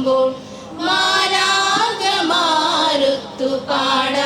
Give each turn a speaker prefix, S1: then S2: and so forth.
S1: പറയുമ്പോൾ മാരാഗമാരുത്തു പാട